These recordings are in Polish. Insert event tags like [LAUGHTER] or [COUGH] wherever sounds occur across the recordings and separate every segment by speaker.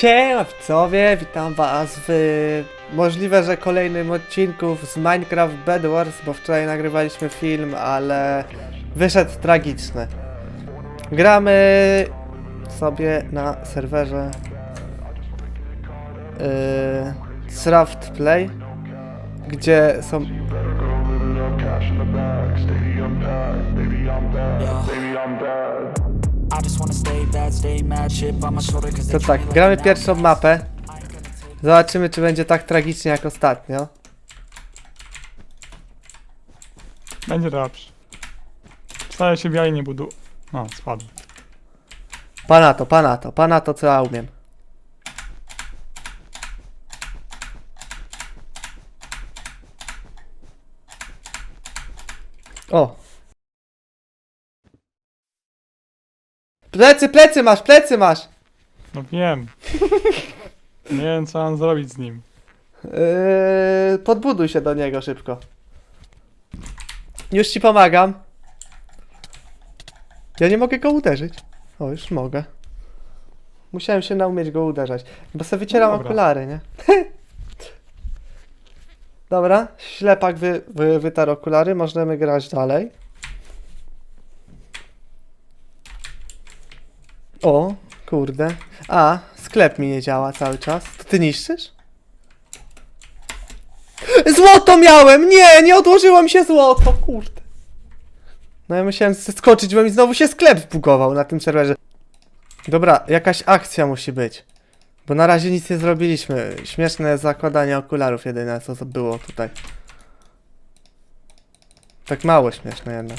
Speaker 1: Siema widzowie, witam was w możliwe, że kolejnym odcinku z Minecraft Bed Wars, bo wczoraj nagrywaliśmy film, ale wyszedł tragiczny. Gramy sobie na serwerze yy, Craft Play, gdzie są
Speaker 2: I
Speaker 1: To tak, gramy pierwszą mapę. Zobaczymy, czy będzie tak tragicznie jak ostatnio.
Speaker 3: Będzie dobrze. Wcale się wiele nie budu... O, spadł.
Speaker 1: Pana to, pana to, pana to, co ja umiem. O! Plecy, plecy masz, plecy masz!
Speaker 3: No wiem. [LAUGHS] Nie wiem co mam zrobić z nim.
Speaker 1: Yy, podbuduj się do niego szybko. Już ci pomagam. Ja nie mogę go uderzyć. O, już mogę. Musiałem się naumieć go uderzać. Bo sobie wycieram
Speaker 3: No dobra.
Speaker 1: okulary, nie? [LAUGHS] Dobra, ślepak wy, wy, wytarł okulary, możemy grać dalej. O, kurde. A, sklep mi nie działa cały czas. To ty niszczysz? Złoto miałem! Nie, nie odłożyło mi się złoto, kurde. No ja musiałem skoczyć, bo mi znowu się sklep zbugował na tym serwerze. Dobra, jakaś akcja musi być. Bo na razie nic nie zrobiliśmy. Śmieszne zakładanie okularów jedyne co było tutaj. Tak mało śmieszne jednak.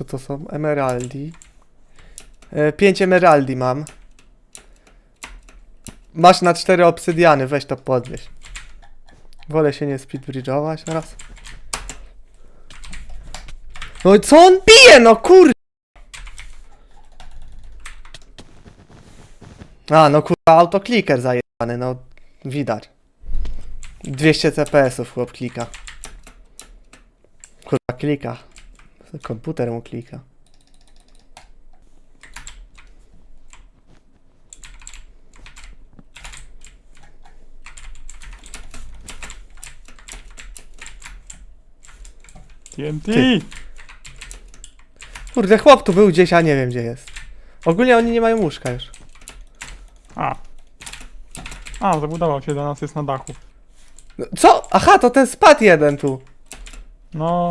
Speaker 1: Co to są? Emeraldi. E, Pięć emeraldi mam. Masz na cztery obsydiany, weź to podwieź. Wolę się nie speedbridge'ować teraz. No i co on bije, no kur... A, no kurwa, autokliker zajebany, no widać. 200 CPS-ów chłop klika. Kurwa, klika. Komputer mu klika.
Speaker 3: TNT!
Speaker 1: Ty. Kurde, chłop tu był gdzieś, a nie wiem gdzie jest. Ogólnie oni nie mają łóżka już.
Speaker 3: A. A, zabudował się do nas, jest na dachu.
Speaker 1: No, Co? Aha, to ten spadł jeden tu.
Speaker 3: No.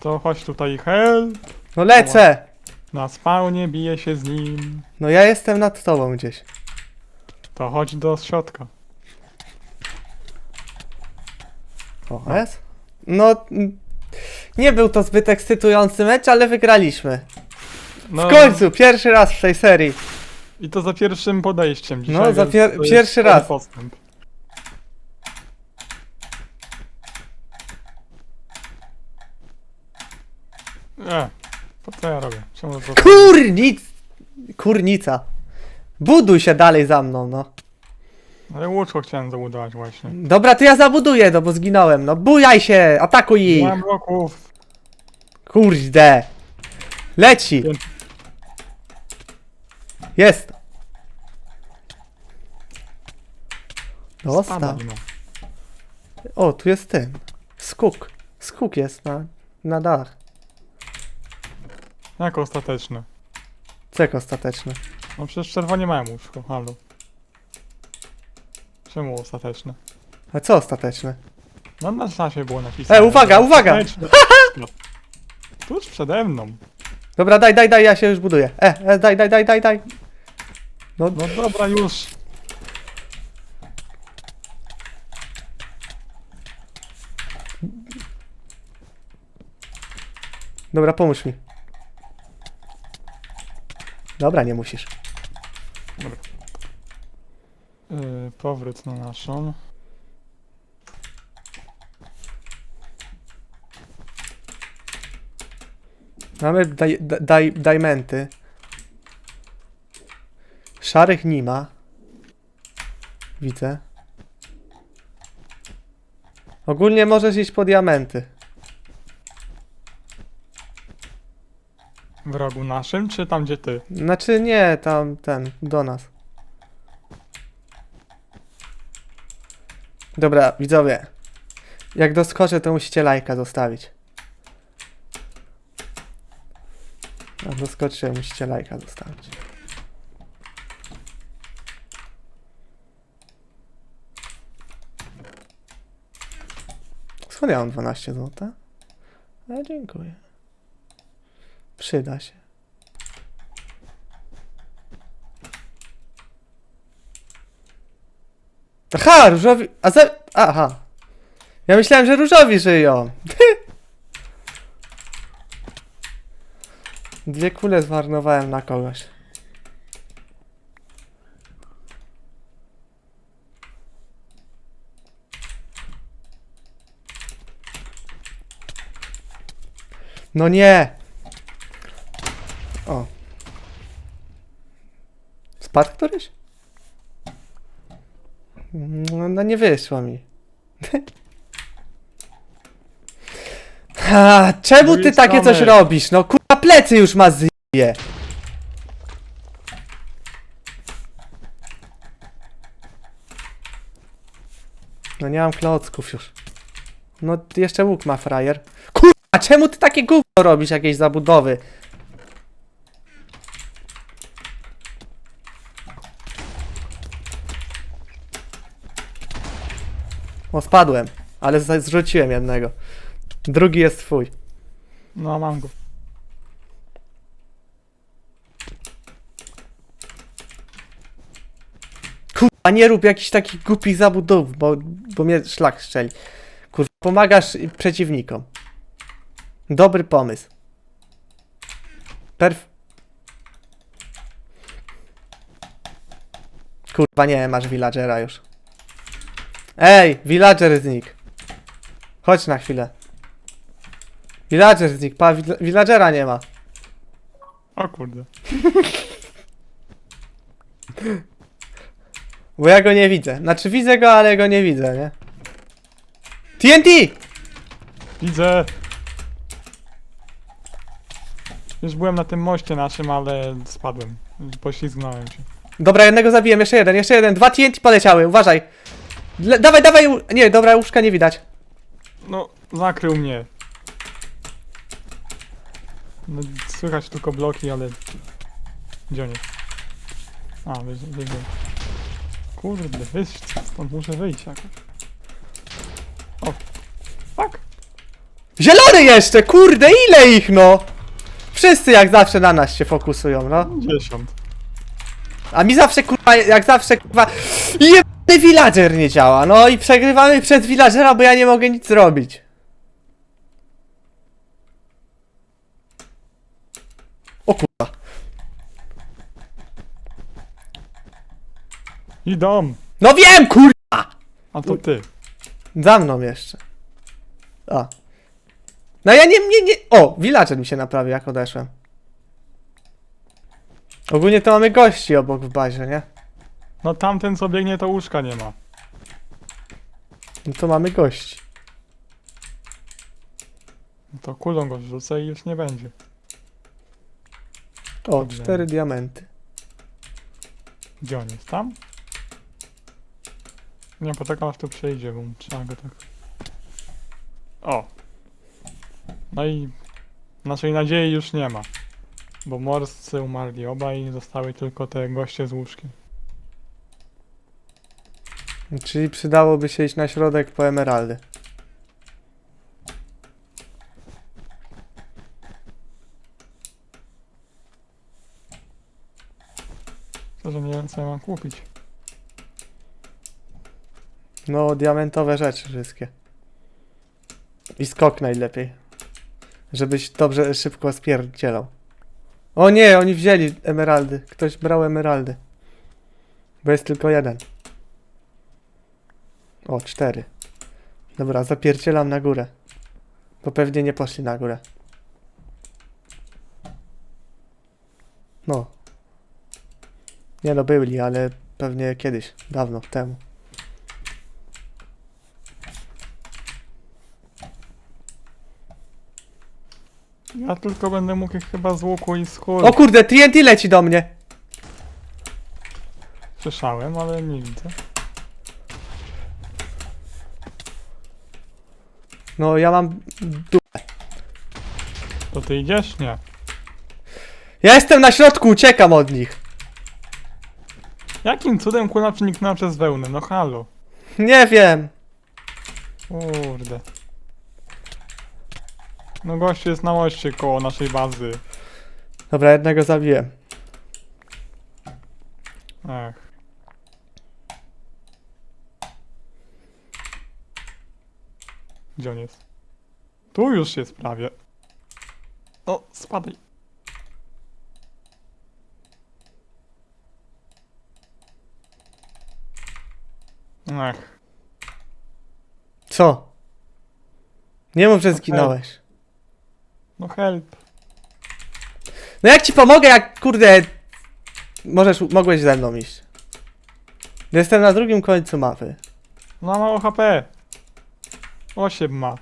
Speaker 3: To chodź tutaj, help!
Speaker 1: No lecę!
Speaker 3: Na spawnie bije się z nim.
Speaker 1: No ja jestem nad tobą gdzieś.
Speaker 3: To chodź do środka.
Speaker 1: O? No, mm, nie był to zbyt ekscytujący mecz, ale wygraliśmy.
Speaker 3: No,
Speaker 1: W końcu, pierwszy raz w tej serii.
Speaker 3: I to za pierwszym podejściem dzisiaj.
Speaker 1: No, za
Speaker 3: więc
Speaker 1: pier-
Speaker 3: to jest
Speaker 1: pierwszy raz.
Speaker 3: Postęp. Nie, po co ja robię? Czemu to...
Speaker 1: Kurnic! Kurnica. Buduj się dalej za mną, no.
Speaker 3: Ale łóżko chciałem zabudować właśnie.
Speaker 1: Dobra, to ja zabuduję, no bo zginąłem, no. Bujaj się, atakuj ich!
Speaker 3: Mam bloków.
Speaker 1: Kurde. Leci. Jest.
Speaker 3: Spada
Speaker 1: Dostał.
Speaker 3: no.
Speaker 1: O, tu jest ten. Skuk. Skuk jest na, na dach.
Speaker 3: Jak ostateczne?
Speaker 1: Cek ostateczny.
Speaker 3: No przecież czerwoni mają łóżko, halo. Czemu ostateczne?
Speaker 1: A co ostateczny?
Speaker 3: No na czasie było napisane.
Speaker 1: E, uwaga, uwaga!
Speaker 3: ostateczne. [LAUGHS] Tuż przede mną.
Speaker 1: Dobra, daj, daj, daj, ja się już buduję. E, e daj, daj, daj, daj, daj. No,
Speaker 3: No dobra, już.
Speaker 1: dobra, pomóż mi. Dobra, nie musisz.
Speaker 3: Yy, powrót na naszą.
Speaker 1: Mamy daj, daj, diamenty. Szarych nie ma. Widzę. Ogólnie możesz iść po diamenty.
Speaker 3: W rogu naszym, czy tam gdzie ty?
Speaker 1: Znaczy nie, tam ten, do nas. Dobra, widzowie. Jak doskoczę, to musicie lajka zostawić. Jak doskoczę, musicie lajka zostawić. Skąd ja mam 12 zł? A dziękuję. Przyda się. Aha, różowi. A ze. Aha. Ja myślałem, że różowi żyją. [LAUGHS] Dwie kule zmarnowałem na kogoś. No nie! O. Spadł któryś? No, no nie wyszło mi. [LAUGHS] Ha, czemu ty
Speaker 3: Drugiej
Speaker 1: takie coś robisz? No kurwa plecy już ma zje. No nie mam klocków już. No jeszcze łuk ma frajer. Kurwa, czemu ty takie gówno robisz jakieś zabudowy? O, spadłem, ale zrzuciłem jednego. Drugi jest twój.
Speaker 3: No, mam go.
Speaker 1: Kurwa, nie rób jakichś takich głupich zabudów, bo, bo mnie szlak strzeli. Kurwa, pomagasz przeciwnikom. Dobry pomysł. Perf... Kurwa, nie, masz villagera już. Ej, villager znikł. Chodź na chwilę. Villager znikł, pa, vill- villagera nie ma.
Speaker 3: O kurde.
Speaker 1: Bo ja go nie widzę. Znaczy widzę go, ale go nie widzę, nie? TNT!
Speaker 3: Widzę! Już byłem na tym moście naszym, ale spadłem. Poślizgnąłem się.
Speaker 1: Dobra, jednego zabiłem, jeszcze jeden, jeszcze jeden. Dwa TNT poleciały, uważaj. Le dawaj, dawaj, u- nie, dobra, łóżka nie widać.
Speaker 3: No, zakrył mnie. No, słychać tylko bloki, ale... Gdzie on jest? A, wyżej, wyżej. Kurde, wyjść, stąd muszę wyjść jakoś. O, fuck!
Speaker 1: Zielony jeszcze, kurde, ile ich, no! Wszyscy jak zawsze na nas się fokusują, no.
Speaker 3: Dziesiąt.
Speaker 1: A mi zawsze, kurwa, jak zawsze, kurwa, jebany villager nie działa, no i przegrywamy przez villagera, bo ja nie mogę nic zrobić. O kurwa.
Speaker 3: Idą!
Speaker 1: No wiem, kurwa!
Speaker 3: A to ty.
Speaker 1: Za mną jeszcze. A. No ja nie, nie, nie. O, villager mi się naprawił, jak odeszłem. Ogólnie to mamy gości obok w bazie, nie?
Speaker 3: No tamten co biegnie to łóżka nie ma.
Speaker 1: No to mamy gości.
Speaker 3: No to kulą go wrzucę i już nie będzie.
Speaker 1: O,
Speaker 3: Dobrze.
Speaker 1: cztery diamenty.
Speaker 3: Gdzie on jest? Tam? Nie, poczekam aż tu przejdzie, bo trzeba go tak... O! No i naszej nadziei już nie ma. Bo morscy umarli obaj i zostały tylko te goście z łóżkiem.
Speaker 1: Czyli przydałoby się iść na środek po emeraldy.
Speaker 3: Szczerze nie wiem co ja mam kupić.
Speaker 1: No, diamentowe rzeczy wszystkie. I skok najlepiej. Żebyś dobrze, szybko spierdzielał. O nie, oni wzięli emeraldy. Ktoś brał emeraldy. Bo jest tylko jeden. O, cztery. Dobra, zapiercielam na górę. Bo pewnie nie poszli na górę. No. Nie no, byli, ale pewnie kiedyś, dawno temu.
Speaker 3: Ja tylko będę mógł chyba z łuku i.
Speaker 1: O kurde, TNT leci do mnie!
Speaker 3: Słyszałem, ale nie widzę.
Speaker 1: No, ja mam... Du-
Speaker 3: To ty idziesz? Nie.
Speaker 1: ja jestem na środku, uciekam od nich.
Speaker 3: Jakim cudem kula przeniknęła przez wełnę? No halo.
Speaker 1: Nie wiem.
Speaker 3: Kurde. No gościu jest na moście koło naszej bazy.
Speaker 1: Dobra, jednego zabiłem.
Speaker 3: Ech. Gdzie on jest? Tu już jest prawie. O, spadaj. Ech.
Speaker 1: Co? Nie mów, że zginąłeś.
Speaker 3: No help.
Speaker 1: No jak ci pomogę, jak kurde... Możesz, mogłeś ze mną iść. Jestem na drugim końcu mapy.
Speaker 3: No mało HP. 8 ma.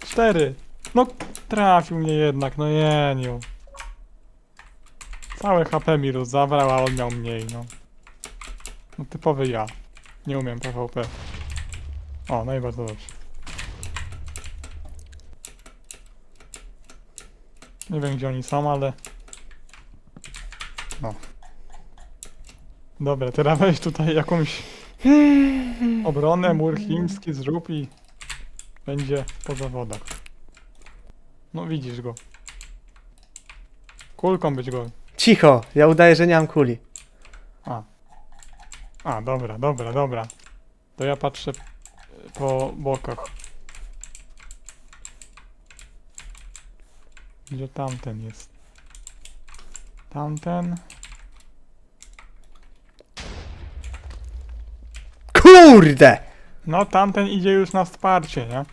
Speaker 3: 4. No trafił mnie jednak, no jeniu. Całe HP mi zabrał, a on miał mniej, no. No typowy ja. Nie umiem PvP. O, no i bardzo dobrze. Nie wiem gdzie oni są, ale... No. Dobra, teraz weź tutaj jakąś [LAUGHS] obronę, mur chiński zrób i będzie po zawodach. No widzisz go. Kulką być go.
Speaker 1: Cicho, ja udaję, że nie mam kuli.
Speaker 3: A. A, dobra, dobra, dobra. To ja patrzę po bokach. Gdzie tamten jest? Tamten?
Speaker 1: Kurde!
Speaker 3: No, tamten idzie już na wsparcie, nie?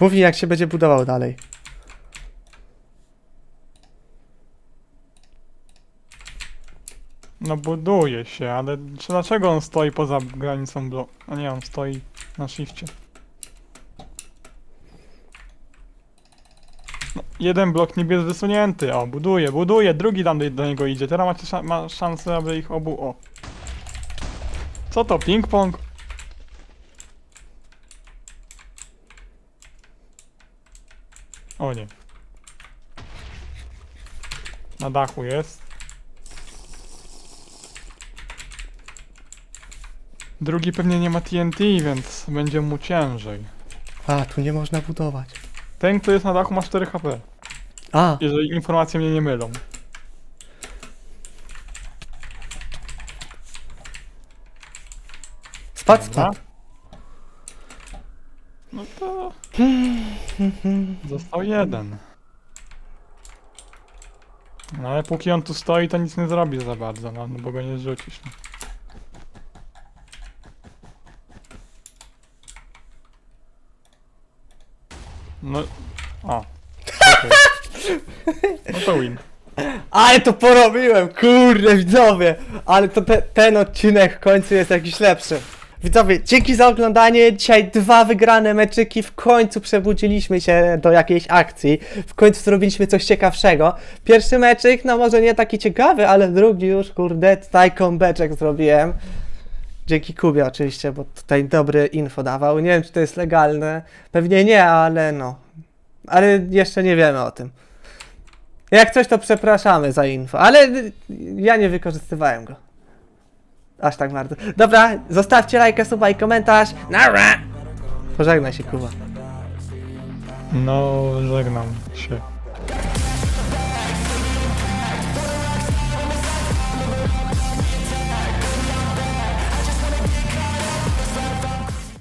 Speaker 1: Mów mi, jak się będzie budował dalej.
Speaker 3: no buduje się, ale czy dlaczego on stoi poza granicą bloku? A nie, on stoi na shifcie. No, jeden blok niby jest wysunięty, o, buduje, buduje, drugi tam do, do niego idzie, teraz macie sza ma szansę, aby ich obu, o. Co to, ping-pong? O nie. Na dachu jest. Drugi pewnie nie ma TNT, więc będzie mu ciężej.
Speaker 1: A, tu nie można budować.
Speaker 3: Ten, kto jest na dachu ma 4 HP.
Speaker 1: A,
Speaker 3: Jeżeli informacje mnie nie mylą.
Speaker 1: spadł,
Speaker 3: Dobra.
Speaker 1: spadł.
Speaker 3: No to... [LAUGHS] Został jeden. No ale póki on tu stoi, to nic nie zrobi za bardzo, no, no bo go nie zrzucisz. No. No... O. okej. No to win.
Speaker 1: Ale to porobiłem, kurde widzowie! Ale to te, ten odcinek w końcu jest jakiś lepszy. Widzowie, dzięki za oglądanie. Dzisiaj dwa wygrane meczyki. W końcu przebudziliśmy się do jakiejś akcji. W końcu zrobiliśmy coś ciekawszego. Pierwszy meczyk, no może nie taki ciekawy, ale drugi już, kurde, tutaj comeback zrobiłem. Dzięki Kubie oczywiście, bo tutaj dobre info dawał. Nie wiem, czy to jest legalne. Pewnie nie, ale no. Ale jeszcze nie wiemy o tym. Jak coś, to przepraszamy za info, ale ja nie wykorzystywałem go. Aż tak bardzo. Dobra, zostawcie lajka, suba i komentarz. Nara! Pożegnaj się, Kuba.
Speaker 3: No, żegnam się.